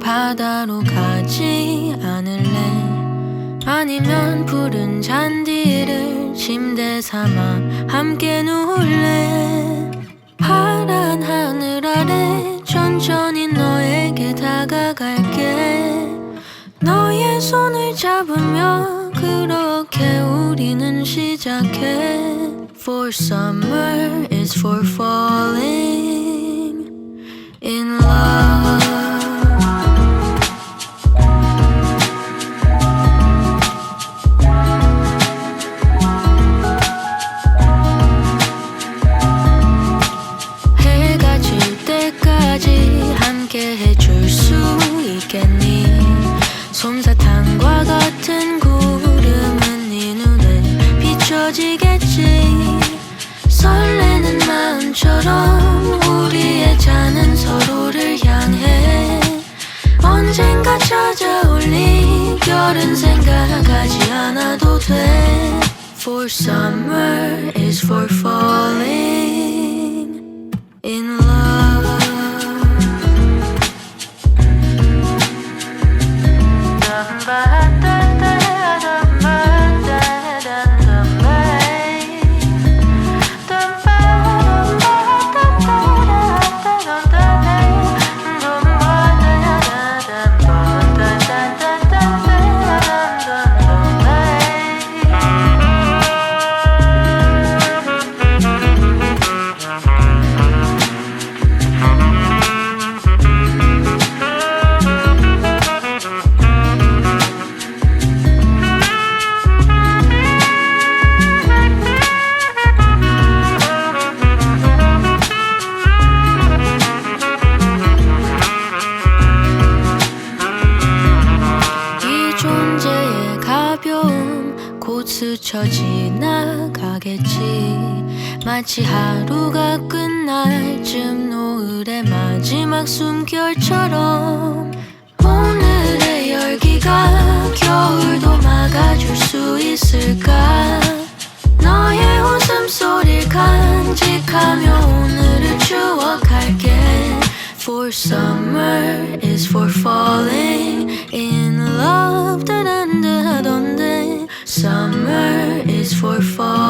바다로 가지 않을래? 아니면 푸른 잔디를 침대 삼아 함께 누울래? 파란 하늘 아래 천천히 너에게 다가갈게. 너의 손을 잡으며 그렇게 우리는 시작해. For summer is for falling summer is for falling 스쳐 지나가겠지. 마치 하루가 끝날 쯤 노을의 마지막 숨결처럼 오늘의 열기가 겨울도 막아줄 수 있을까? 너의 웃음소리를 간직하며 오늘을 추억할게. For summer is for fall is for fall.